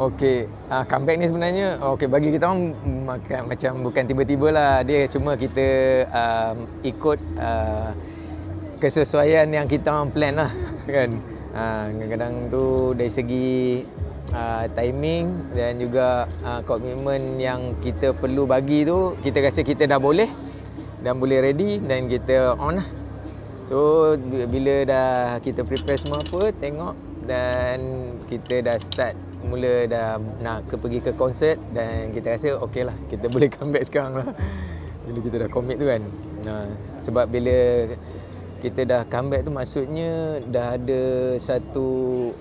Okey, uh, comeback ni sebenarnya okey bagi kita orang makan macam bukan tiba-tiba lah. Dia cuma kita um, ikut uh, kesesuaian yang kita orang plan lah kan. Uh, kadang-kadang tu dari segi uh, timing dan juga uh, komitmen yang kita perlu bagi tu kita rasa kita dah boleh dan boleh ready dan kita on lah. So bila dah kita prepare semua apa tengok dan kita dah start mula dah nak ke pergi ke konsert dan kita rasa okey lah kita boleh comeback sekarang lah. Bila kita dah commit tu kan. Nah, sebab bila kita dah comeback tu maksudnya dah ada satu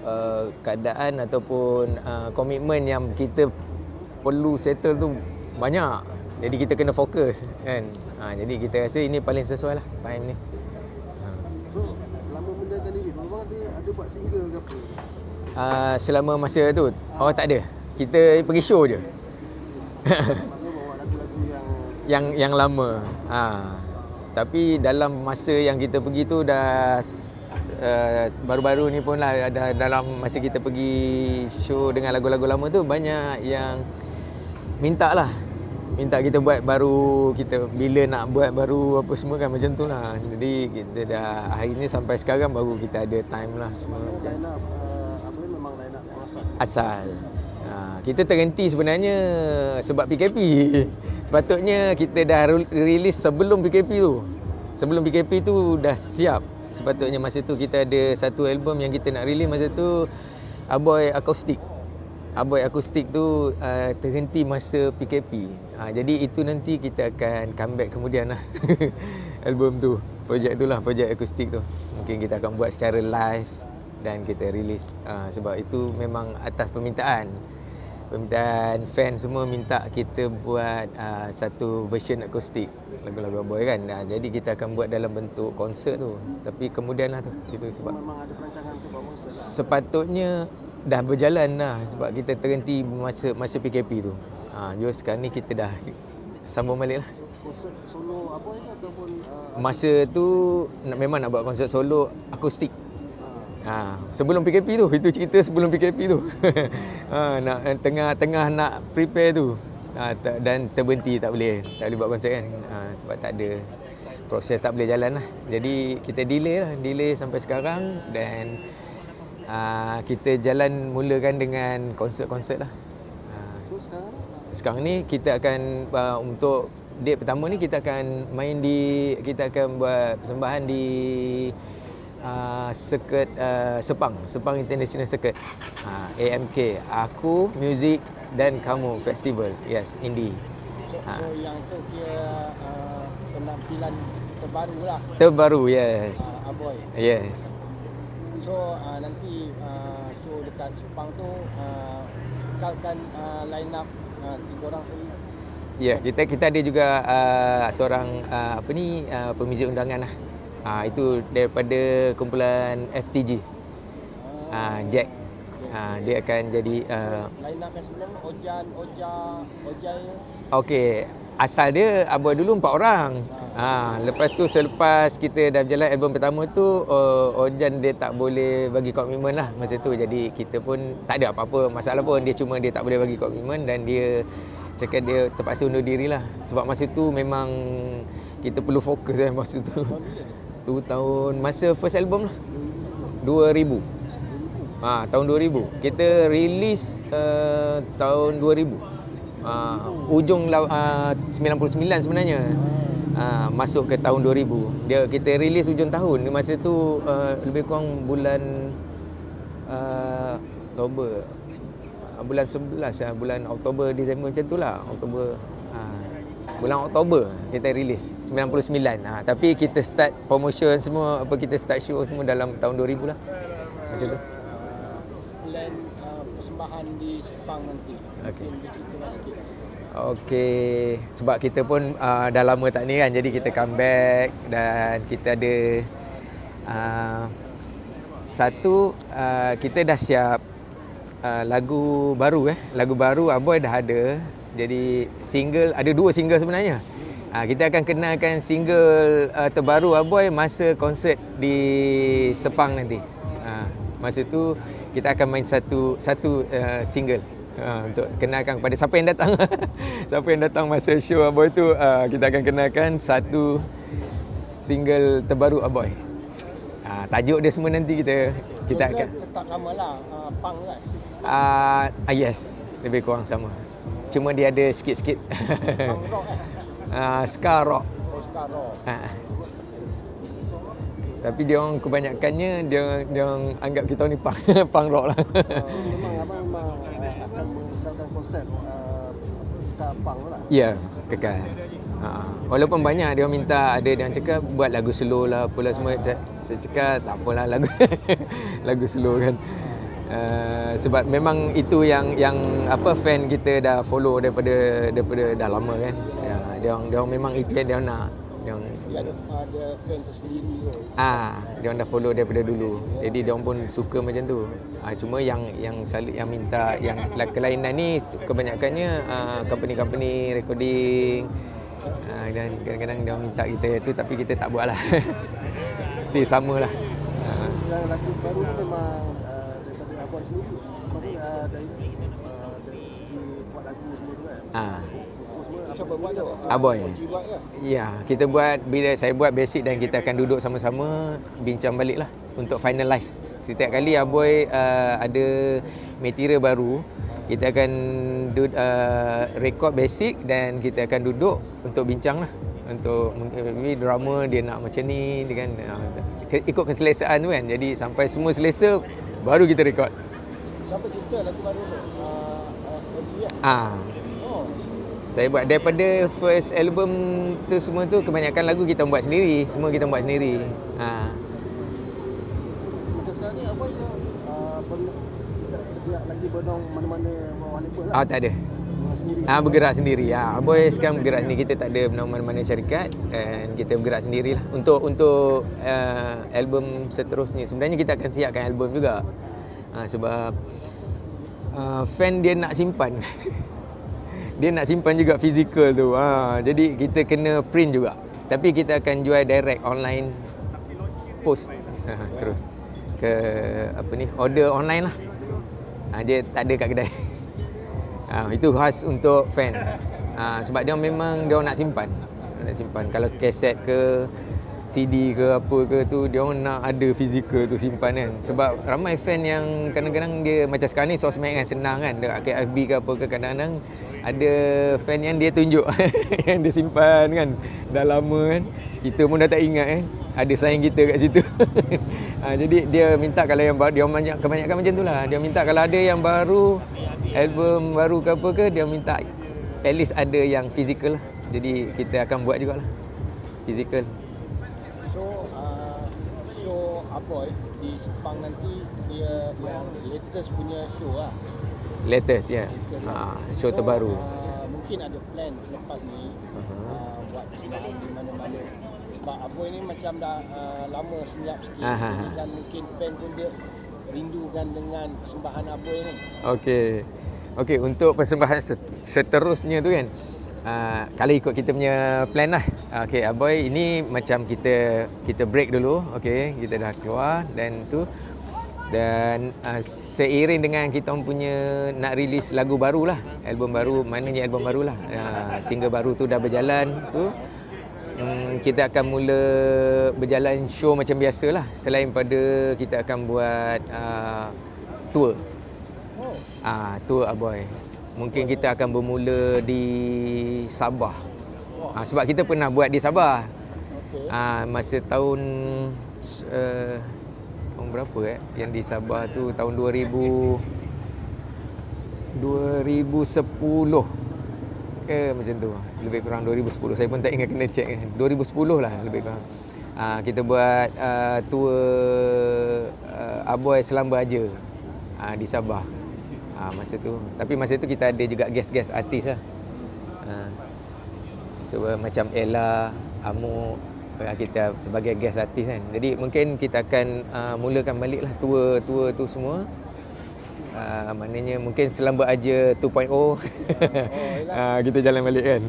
uh, keadaan ataupun uh, komitmen yang kita perlu settle tu banyak. Jadi kita kena fokus kan. Ha, jadi kita rasa ini paling sesuai lah time ni. So selama menjaga diri tu memang ada ada buat single ke apa? Uh, selama masa tu oh tak ada. Kita pergi show je. Yang yang lama. Ha. tapi dalam masa yang kita pergi tu dah uh, baru-baru ni pun lah ada dalam masa kita pergi show dengan lagu-lagu lama tu banyak yang minta lah. Minta kita buat baru kita bila nak buat baru apa semua kan macam tu lah. Jadi kita dah hari ni sampai sekarang baru kita ada time lah semua. Line asal. Ha, kita terhenti sebenarnya sebab PKP. Sepatutnya kita dah release sebelum PKP tu. Sebelum PKP tu dah siap. Sepatutnya masa tu kita ada satu album yang kita nak release masa tu Aboy Acoustic. Aboy Acoustic tu uh, terhenti masa PKP. Ha, jadi itu nanti kita akan comeback kemudian lah. album tu. Projek tu lah, projek akustik tu. Mungkin kita akan buat secara live dan kita release uh, sebab itu memang atas permintaan. Permintaan fan semua minta kita buat uh, satu version akustik lagu-lagu boy kan. Uh, jadi kita akan buat dalam bentuk konsert tu. Tapi kemudian lah tu itu sebab memang ada perancangan untuk buat konsert lah. sepatutnya dah berjalan lah sebab kita terhenti masa masa PKP tu. Uh, jadi sekarang ni kita dah sambung balik lah. Konsert solo apa ni ataupun uh, masa tu nak, memang nak buat konsert solo akustik Ha, sebelum PKP tu, itu cerita sebelum PKP tu. ha, nak tengah-tengah nak prepare tu. Ha, tak, dan terberhenti tak boleh. Tak boleh buat konsert kan. Ha, sebab tak ada proses tak boleh jalan lah. Jadi kita delay lah, delay sampai sekarang dan ha, kita jalan mulakan dengan konsert-konsert lah. Ha, so sekarang sekarang ni kita akan uh, untuk date pertama ni kita akan main di kita akan buat persembahan di uh, circuit uh, Sepang, Sepang International Circuit. Uh, AMK, Aku Music dan Kamu Festival. Yes, indie. So, so yang tu kira uh, penampilan terbaru lah Terbaru, yes. uh, Aboy. Yes. So uh, nanti uh, show dekat Sepang tu uh, kekalkan uh, line up uh, tiga orang sekali. Ya, yeah, kita kita ada juga uh, seorang uh, apa ni uh, pemuzik undangan lah. Uh, itu daripada kumpulan FTG. Uh, Jack. Uh, dia akan jadi uh, Line up sebelum Ojan, Oja, Ojai. Okey, asal dia Aboy dulu empat orang. Ha, lepas tu selepas kita dah berjalan album pertama tu uh, Ojan dia tak boleh bagi komitmen lah masa tu. Jadi kita pun tak ada apa-apa masalah pun. Dia cuma dia tak boleh bagi komitmen dan dia cakap dia terpaksa undur diri lah. Sebab masa tu memang kita perlu fokus kan masa tu. Tu tahun masa first album lah. 2000. Ha, tahun 2000. Kita release uh, tahun 2000. Uh, ujung uh, 99 sebenarnya. Uh, masuk ke tahun 2000. Dia kita release ujung tahun. Masa tu uh, lebih kurang bulan uh, Oktober. Uh, bulan 11 uh, bulan Oktober Disember macam tu lah. Oktober bulan Oktober kita release 99. Uh, tapi kita start promotion semua apa kita start show semua dalam tahun 2000 lah. Macam tu. plan uh, persembahan di Sepang nanti. Bercerita sikit. Okey, sebab kita pun uh, dah lama tak ni kan, jadi kita comeback dan kita ada uh, satu uh, kita dah siap uh, lagu baru eh, lagu baru Aboy dah ada. Jadi single ada dua single sebenarnya. Uh, kita akan kenalkan single uh, terbaru Aboy masa konsert di Sepang nanti. Uh, masa tu kita akan main satu satu uh, single Ha, untuk kenalkan kepada siapa yang datang. siapa yang datang masa show Aboy tu uh, kita akan kenalkan satu single terbaru Aboy. Ha, tajuk dia semua nanti kita kita akan tetap sama lah uh, punk kan uh, ah, yes, lebih kurang sama. Cuma dia ada sikit-sikit uh, ska rock. Ha. Tapi dia orang kebanyakannya dia dia orang anggap kita ni punk, punk rock lah. So memang abang memang uh, akan mengekalkan konsep uh, ska punk lah. Ya, kekal. Ha. Walaupun banyak dia minta ada dia cakap buat lagu slow lah apalah semua saya cakap tak apalah lagu lagu slow kan. Uh, sebab memang itu yang yang apa fan kita dah follow daripada daripada dah lama kan. Ya, dia orang dia orang memang itu yang dia orang nak. Dia orang dia ada ada band tersendiri Ah, dia orang dah follow daripada dulu. Jadi dia orang pun suka macam tu. Ah, cuma yang yang selalu yang minta yang la- kelainan ni kebanyakannya ah, company-company recording ah, dan kadang-kadang dia orang minta kita tu tapi kita tak buat lah. Still sama lah. Ah, Yang lagu baru ni memang abang sendiri. Maksudnya uh, dari uh, dari segi buat lagu semua tu kan. ah. Buat Ah, Aboy. Buat ke Ya, kita buat bila saya buat basic dan kita akan duduk sama-sama bincang balik lah untuk finalize. Setiap kali Aboy uh, ada material baru, kita akan du- uh, record basic dan kita akan duduk untuk bincang lah. Untuk maybe drama dia nak macam ni dengan uh, ikut keselesaan tu kan. Jadi sampai semua selesa baru kita record. siapa cipta lagu baru tu uh, Ah, oh Saya buat daripada first album tu semua tu kebanyakan lagu kita buat sendiri, semua kita buat sendiri. Ha. Macam sekarang ni abang je uh, ber- tidak lagi bernong mana-mana label lah. Ah tak ada. Sendiri. Ah bergerak sendiri. Ah Aboy sekarang bergerak sendiri. Kita tak ada mana-mana syarikat dan kita bergerak sendirilah. Untuk untuk uh, album seterusnya. Sebenarnya kita akan siapkan album juga. Ah sebab uh, fan dia nak simpan. dia nak simpan juga fizikal tu. Ha, jadi kita kena print juga. Tapi kita akan jual direct online post ha, terus ke apa ni order online lah. Ha, dia tak ada kat kedai. Ha, itu khas untuk fan. Ha, sebab dia memang dia nak simpan. Nak simpan. Kalau kaset ke CD ke apa ke tu dia nak ada fizikal tu simpan kan. Sebab ramai fan yang kadang-kadang dia macam sekarang ni sosmed kan senang kan. Dekat FB ke apa ke kadang-kadang ada fan yang dia tunjuk yang dia simpan kan. Dah lama kan. Kita pun dah tak ingat kan. Ada sayang kita kat situ. ha, jadi dia minta kalau yang baru dia banyak kebanyakan macam tu lah. Dia minta kalau ada yang baru album baru ke apa ke dia minta at least ada yang fizikal lah. Jadi kita akan buat jugalah. Fizikal. So uh, show Aboy di Sepang nanti dia yang latest punya show lah. Latest ya. Ha, show terbaru. Uh, mungkin ada plan selepas ni Uh-huh. uh, buat di mana-mana. Sebab Aboy ni macam dah uh, lama senyap sikit Aha. Dan mungkin band pun dia rindukan dengan persembahan Aboy ni. Okey. Okey, untuk persembahan set- seterusnya tu kan. Uh, kalau ikut kita punya plan lah. Okey, Aboy ini macam kita kita break dulu. Okey, kita dah keluar dan tu dan uh, seiring dengan kita punya nak release lagu baru lah album baru maknanya album baru lah uh, single baru tu dah berjalan tu um, kita akan mula berjalan show macam biasa lah selain pada kita akan buat uh, tour Ah, tu Aboy. Mungkin kita akan bermula di Sabah. Ah, sebab kita pernah buat di Sabah. Ah, masa tahun uh, tahun berapa eh? Yang di Sabah tu tahun 2000 2010 ke macam tu. Lebih kurang 2010. Saya pun tak ingat kena check. 2010 lah lebih kurang. Ah, kita buat uh, tour uh, Aboy Selamba Aja ah, di Sabah. Ah, masa tu. Tapi masa tu kita ada juga guest-guest artis lah. Ah. So macam Ella, Amu ah, kita sebagai guest artis kan. Jadi mungkin kita akan uh, mulakan balik lah tour-tour tu semua. Uh, maknanya mungkin selamba aja 2.0 oh, uh, kita jalan balik kan.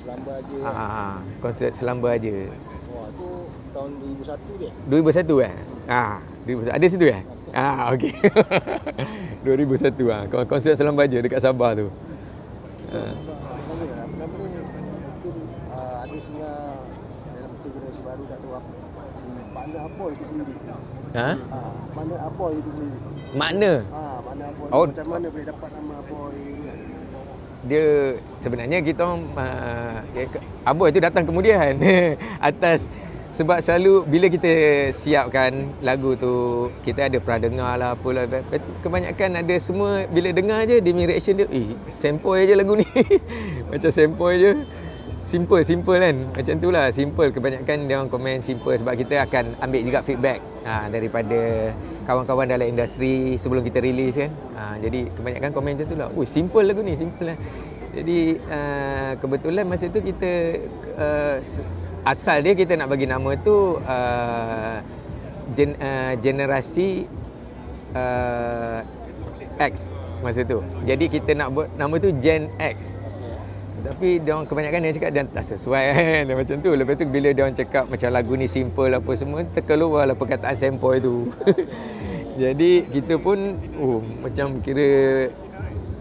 Selamba aja. Ah, konsert selamba aja. Wah, tu tahun 2001 dia. 2001 eh? Ah, 2001. Ada situ ya? Ah, okey. 2001 ah. Konsert Selam Baja dekat Sabah tu. So, uh. apa uh, baru tak tahu apa makna apa itu sendiri. Ha? Ah, mana Aboy itu sendiri. Makna Ah, mana Aboy. Oh. Macam mana boleh dapat nama Aboy kan? dia sebenarnya kita orang uh, Aboy tu datang kemudian atas sebab selalu bila kita siapkan lagu tu kita ada pernah dengar lah apalah kebanyakan ada semua bila dengar je dia reaction dia eh sample je lagu ni macam sample je simple simple kan? Macam tu lah. Simple. Kebanyakan dia orang komen simple sebab kita akan ambil juga feedback ha, daripada kawan-kawan dalam industri sebelum kita release kan? Ha, jadi kebanyakan komen macam tu lah. Oh simple lagu ni simple lah. Jadi uh, kebetulan masa tu kita uh, asal dia kita nak bagi nama tu uh, gen, uh, generasi uh, X masa tu. Jadi kita nak buat nama tu Gen X tapi dia orang kebanyakan dia cakap dia tak sesuai kan macam tu. Lepas tu bila dia orang cakap macam lagu ni simple apa semua terkeluarlah perkataan sempoi tu. Jadi kita pun oh macam kira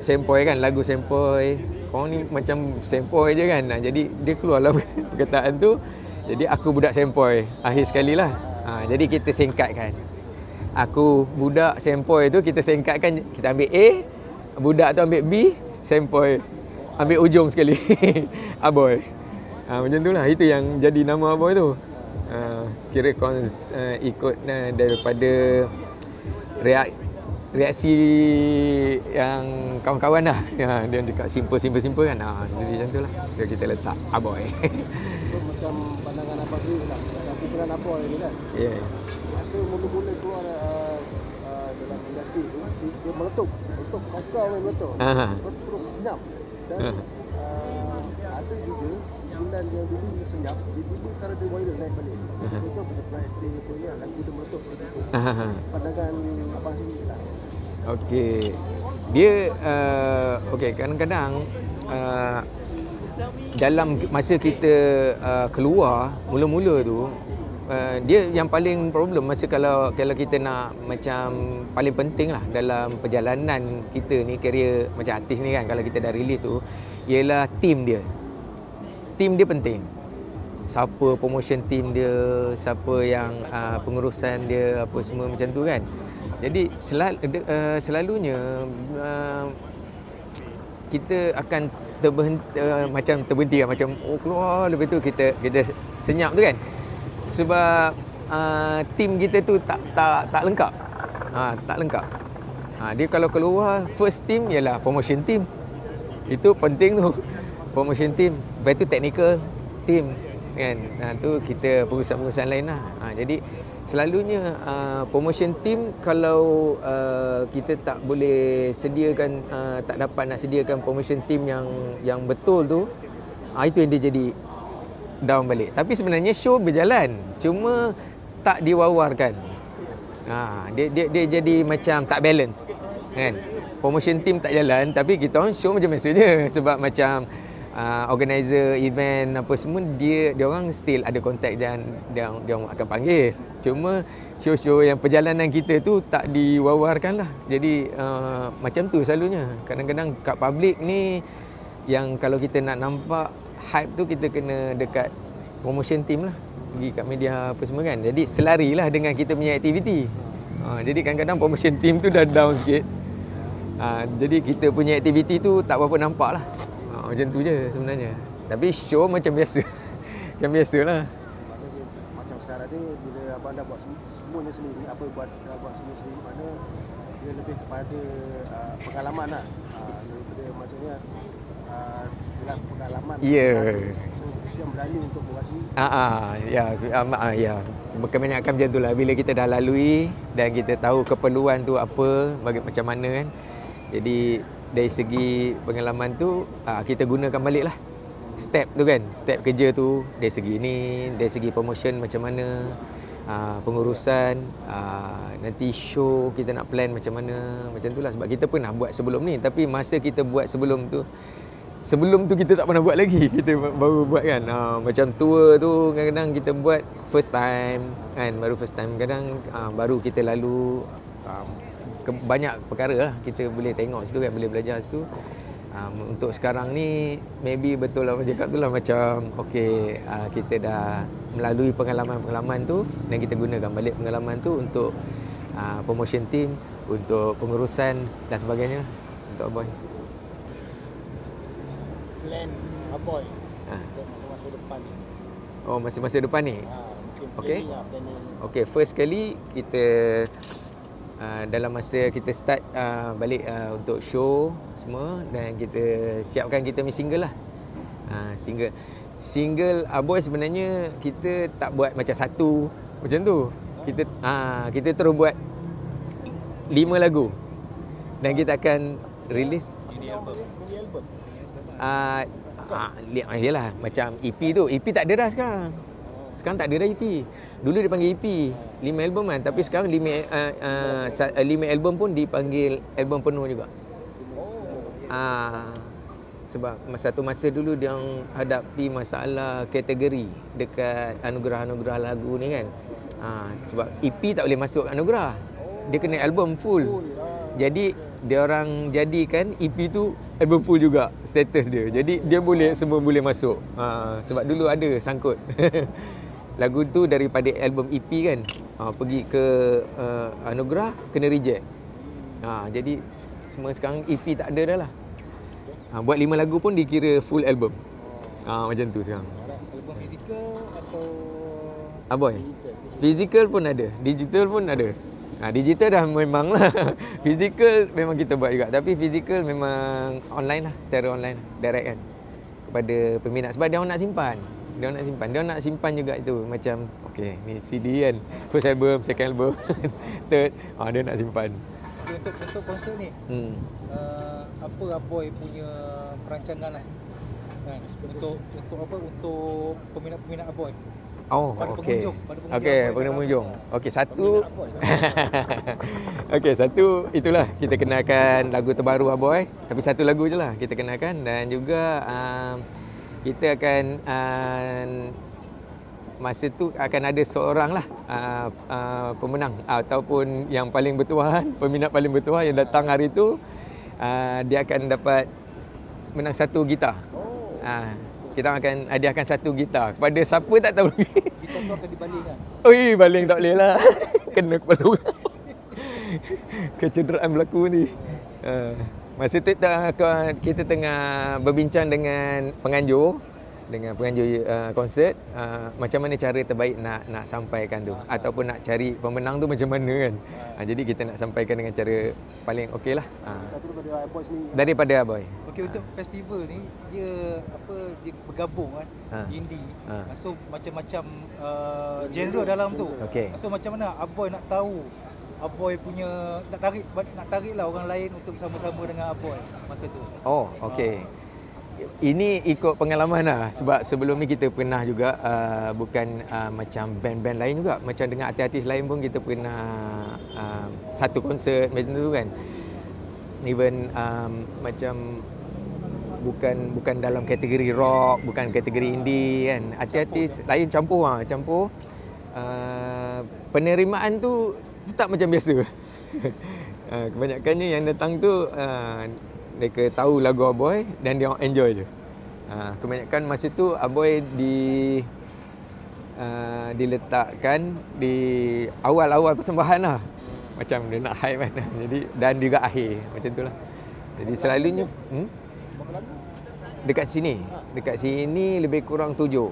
sempoi kan lagu sempoi. Kau ni macam sempoi je kan. Nah, jadi dia keluarlah perkataan tu. Jadi aku budak sempoi. Akhir sekali lah. Ha, jadi kita singkatkan. Aku budak sempoi tu kita singkatkan kita ambil A, budak tu ambil B, sempoi ambil ujung sekali Aboy ha, macam tu lah itu yang jadi nama Aboy tu ha, kira kons, uh, ikut uh, daripada reak, reaksi yang kawan-kawan lah ha, dia cakap simple simple simple kan ha, jadi macam tu lah jadi kita letak Aboy So, macam pandangan apa sendiri lah. Macam kumpulan Aboy ni kan. yeah. Masa mula-mula keluar uh, uh, dalam industri tu, dia, dia meletup. Meletup, kau-kau main meletup. Aha. Lepas tu terus senyap. Dan Ha. uh, ada juga bulan yang dulu dia senyap, tiba-tiba sekarang dia viral naik balik. Kita macam pernah isteri apa ni, lagu dia meletup tiba-tiba. Ha, Pandangan abang sendiri lah. Okey. Dia uh, okey kadang-kadang uh, dalam masa kita uh, keluar mula-mula tu uh, dia yang paling problem masa kalau kalau kita nak macam paling penting lah dalam perjalanan kita ni career macam artis ni kan kalau kita dah release tu ialah team dia. Team dia penting. Siapa promotion team dia, siapa yang uh, pengurusan dia apa semua macam tu kan. Jadi selal, uh, selalunya uh, kita akan terberhenti uh, macam terberhenti kan macam oh keluar lepas tu kita kita senyap tu kan sebab uh, team kita tu tak tak tak lengkap. Ha, tak lengkap. Ha, dia kalau keluar first team ialah promotion team. Itu penting tu. Promotion team lepas tu technical team kan? Ha, tu kita pengurusan-pengurusan lain lah. Ha, jadi selalunya uh, promotion team kalau uh, kita tak boleh sediakan uh, tak dapat nak sediakan promotion team yang yang betul tu uh, itu yang dia jadi down balik. Tapi sebenarnya show berjalan. Cuma tak diwawarkan. Ha, dia, dia dia jadi macam tak balance kan? Promotion team tak jalan tapi kita orang show macam biasa je. Sebab macam uh, organizer event apa semua dia dia orang still ada contact dan dia dia orang akan panggil. Cuma show-show yang perjalanan kita tu tak diwawarkan lah. Jadi uh, macam tu selalunya. Kadang-kadang kat public ni yang kalau kita nak nampak hype tu kita kena dekat promotion team lah. Pergi kat media apa semua kan. Jadi selari lah dengan kita punya aktiviti ha, jadi kadang-kadang promotion team tu dah down sikit. Ha, jadi kita punya aktiviti tu tak berapa nampak lah. Ha, macam tu je sebenarnya. Tapi show macam biasa. Macam biasa lah. Macam sekarang ni bila abang dah buat sem- semuanya sendiri, apa buat dah buat semua sendiri, mana dia lebih kepada uh, pengalaman lah. Uh, daripada maksudnya uh, ialah pengalaman. Ya. So dia berani untuk buat sendiri. Ah, ah, ya, ah, ah, ya. Kebanyakan macam tu lah. Bila kita dah lalui dan kita tahu keperluan tu apa, bagi macam mana kan. Jadi dari segi pengalaman tu, ah, kita gunakan balik lah. Step tu kan, step kerja tu dari segi ni, dari segi promotion macam mana, ah, pengurusan, ah, nanti show kita nak plan macam mana, macam tu lah. Sebab kita pernah buat sebelum ni. Tapi masa kita buat sebelum tu, sebelum tu kita tak pernah buat lagi. Kita baru buat kan. Uh, macam tour tu kadang-kadang kita buat first time kan, baru first time. Kadang uh, baru kita lalu uh, ke, banyak perkara lah kita boleh tengok situ kan, boleh belajar situ. Um, untuk sekarang ni maybe betul lah macam cakap tu lah macam okay uh, kita dah melalui pengalaman-pengalaman tu dan kita gunakan balik pengalaman tu untuk uh, promotion team, untuk pengurusan dan sebagainya untuk Aboy. Plan Aboy Ha. untuk masa-masa depan ni. Oh masa-masa depan ni. Ha, Okey. lah. Okay, first kali kita uh, dalam masa kita start uh, balik uh, untuk show semua dan kita siapkan kita punya single lah. Uh, single single Aboy sebenarnya kita tak buat macam satu macam tu. Kita uh, kita terus buat lima lagu. Dan kita akan release Mini album. Mini album. Uh, uh, yalah macam EP tu. EP tak ada dah sekarang. Sekarang tak ada dah EP. Dulu dia panggil EP, lima album kan. Tapi sekarang lima uh, uh, uh, lima album pun dipanggil album penuh juga. Ah sebab masa satu masa dulu dia hadapi masalah kategori dekat anugerah-anugerah lagu ni kan. Ah sebab EP tak boleh masuk anugerah. Dia kena album full. Jadi dia orang jadikan EP tu album full juga status dia. Jadi dia boleh semua boleh masuk. Ha, sebab dulu ada sangkut. Lagu tu daripada album EP kan. Ha, pergi ke uh, anugerah kena reject. Ha, jadi semua sekarang EP tak ada dah lah. Ha, buat lima lagu pun dikira full album. Ha, macam tu sekarang. Album fizikal atau Aboy. Physical pun ada, digital pun ada. Ha, digital dah memang lah. physical memang kita buat juga. Tapi physical memang online lah, secara online, direct kan. Kepada peminat. Sebab dia orang nak simpan. Dia orang nak simpan. Dia orang nak simpan juga itu. Macam, okay, ni CD kan. First album, second album, third. Ha, dia nak simpan. Okay, untuk untuk konsert ni Hmm. uh, apa Aboy punya perancangan lah kan untuk untuk apa untuk peminat-peminat Aboy Oh, Pada okey. pengunjung, pada pengunjung Okey, yang pengunjung. Okey, satu. Okey, satu itulah kita kenalkan lagu terbaru Aboy. Tapi satu lagu je lah kita kenalkan dan juga um, kita akan um, masa tu akan ada seorang lah uh, uh, pemenang ataupun yang paling bertuahan, peminat paling bertuah yang datang hari tu uh, dia akan dapat menang satu gitar. Uh, kita akan hadiahkan satu gitar kepada siapa tak tahu lagi. kita tu akan dibalingkan Oi, baling tak boleh lah. Kena kepala orang. Kecederaan berlaku ni. Uh, masa tu kita tengah berbincang dengan penganjur dengan penganjur uh, konsert uh, macam mana cara terbaik nak nak sampaikan tu ataupun nak cari pemenang tu macam mana kan. Uh, jadi kita nak sampaikan dengan cara paling okey lah. Uh, Kita terus pada boys ni daripada Aboy. okey untuk festival ni dia apa dia bergabung kan Ha. indie Ha. so macam-macam uh, genre dalam tu Okey. so macam mana Aboy nak tahu Aboy punya nak tarik nak tarik lah orang lain untuk sama-sama dengan Aboy masa tu Oh, okey. Ini ikut pengalaman lah. Sebab sebelum ni kita pernah juga uh, bukan uh, macam band-band lain juga. Macam dengan artis-artis lain pun kita pernah uh, satu konsert macam tu kan. Even um, macam bukan bukan dalam kategori rock bukan kategori indie kan. Artis-artis lain campur ah campur. Uh, penerimaan tu tetap macam biasa. Uh, kebanyakannya yang datang tu uh, mereka tahu lagu Aboy dan dia enjoy je. Uh, kebanyakan masa tu Aboy di uh, diletakkan di awal-awal persembahan lah. Macam dia nak hype kan. Jadi dan juga akhir macam tu lah. Jadi selalunya hmm? dekat sini. Dekat sini lebih kurang tujuh.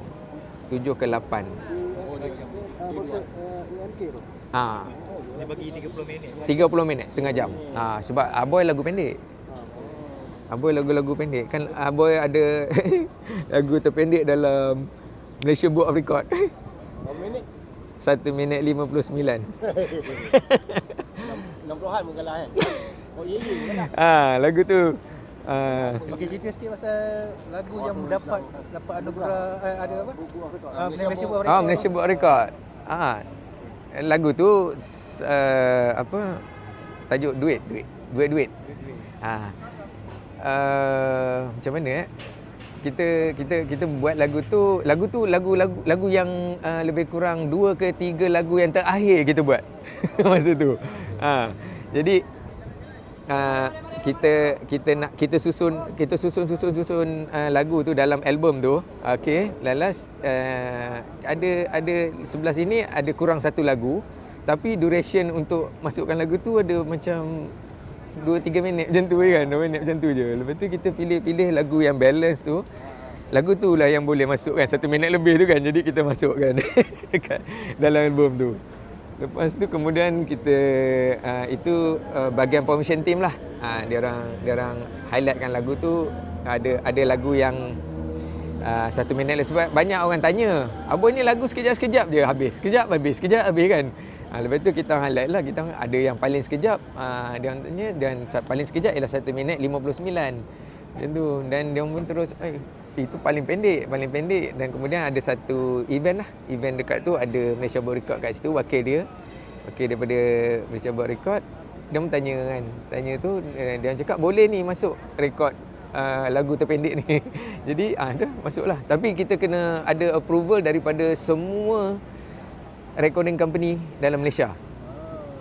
Tujuh ke lapan. Ah, dia bagi 30 minit 30 minit, setengah jam. Ah, sebab Aboy lagu pendek. Aboy lagu-lagu pendek. Kan Aboy ada lagu terpendek dalam Malaysia Book of Record. Berapa minit? 1 minit 59. 60-an pun kalah kan? Oh iya iya kalah. ah, lagu tu ah, Okey cerita sikit pasal lagu yang dapat dapat anugerah eh, ada apa? Uh, Malaysia Book of ah, Record. Malaysia Book of Record. Ah, lagu tu uh, apa tajuk duit duit duit duit. Ah, uh, macam mana eh? Kita kita kita buat lagu tu, lagu tu lagu lagu lagu yang uh, lebih kurang dua ke tiga lagu yang terakhir kita buat masa tu. Ha. Jadi uh, kita kita nak kita susun kita susun susun susun uh, lagu tu dalam album tu. Okey, lalas uh, ada ada sebelah sini ada kurang satu lagu tapi duration untuk masukkan lagu tu ada macam 2-3 minit macam tu kan? 2 minit macam tu je. Lepas tu kita pilih-pilih lagu yang balance tu. Lagu tu lah yang boleh masuk kan 1 minit lebih tu kan? Jadi kita masukkan dekat dalam album tu. Lepas tu kemudian kita uh, itu uh, bahagian promotion team lah. Uh, dia orang dia orang highlightkan lagu tu. Ada ada lagu yang uh, satu minit lah sebab banyak orang tanya abang ni lagu sekejap-sekejap je habis. Sekejap habis sekejap habis kan Ha, lepas tu kita highlight lah kita ada yang paling sekejap ha, dia tanya dan paling sekejap ialah 1 minit 59 macam tu dan dia pun terus eh itu paling pendek paling pendek. Dan kemudian ada satu event lah event dekat tu ada Malaysia Buat Record kat situ wakil dia wakil daripada Malaysia Buat Record. Dia pun tanya kan tanya tu eh, dia cakap boleh ni masuk rekod uh, lagu terpendek ni. Jadi ah dah masuklah. Tapi kita kena ada approval daripada semua recording company dalam Malaysia.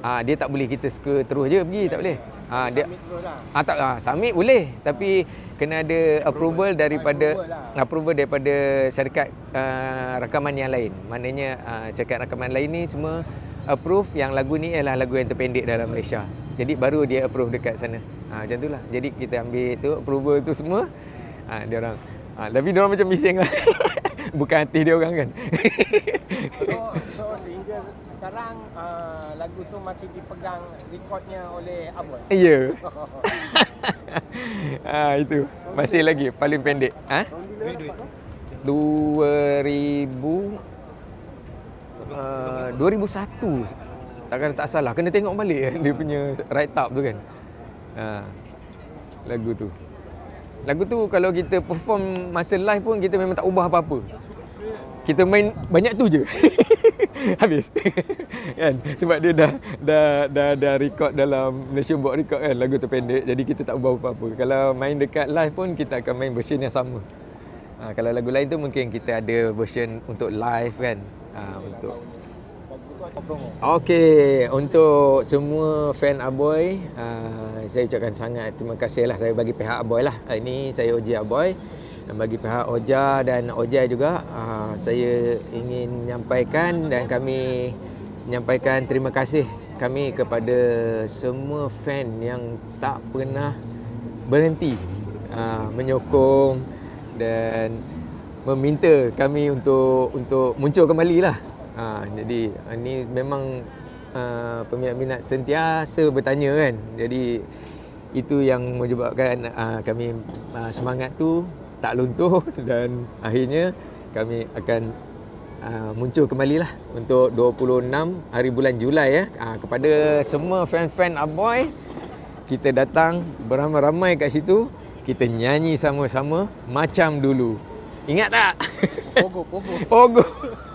Ah dia tak boleh kita suka terus je pergi tak boleh. Ah dia lah. ah tak ah submit boleh tapi kena ada approval daripada Approval lah. approval daripada syarikat uh, rakaman yang lain. Maknanya uh, syarikat rakaman lain ni semua approve yang lagu ni ialah lagu yang terpendek dalam Malaysia. Jadi baru dia approve dekat sana. Ha, macam itulah. Jadi kita ambil tu approval tu semua. Ha, dia orang. Ha, tapi dia orang macam bising lah. Bukan hati dia orang kan. So, so sehingga sekarang uh, lagu tu masih dipegang rekodnya oleh Abul. Ya. ha, itu. Masih lagi paling pendek. Ha? Tahun bila dapat tu? 2000 uh, 2001 takkan tak salah kena tengok balik kan dia punya write up tu kan ha, lagu tu lagu tu kalau kita perform masa live pun kita memang tak ubah apa-apa. Kita main banyak tu je. Habis. Kan? Sebab dia dah dah dah dah record dalam Malaysia buat record kan lagu terpendek jadi kita tak ubah apa-apa. Kalau main dekat live pun kita akan main version yang sama. Ha, kalau lagu lain tu mungkin kita ada version untuk live kan. Ha, untuk Okey, untuk semua fan Aboy, uh, saya ucapkan sangat terima kasih lah saya bagi pihak Aboy lah. Uh, ini saya Oji Aboy dan bagi pihak Oja dan Oja juga uh, saya ingin menyampaikan dan kami menyampaikan terima kasih kami kepada semua fan yang tak pernah berhenti uh, menyokong dan meminta kami untuk untuk muncul kembali lah. Ha, jadi ini memang uh, peminat-minat sentiasa bertanya kan. Jadi itu yang menyebabkan uh, kami uh, semangat tu tak luntur dan akhirnya kami akan uh, muncul kembali lah untuk 26 hari bulan Julai ya. Uh, kepada semua fan-fan Aboy kita datang beramai-ramai kat situ kita nyanyi sama-sama macam dulu. Ingat tak? Pogo, pogo. Pogo.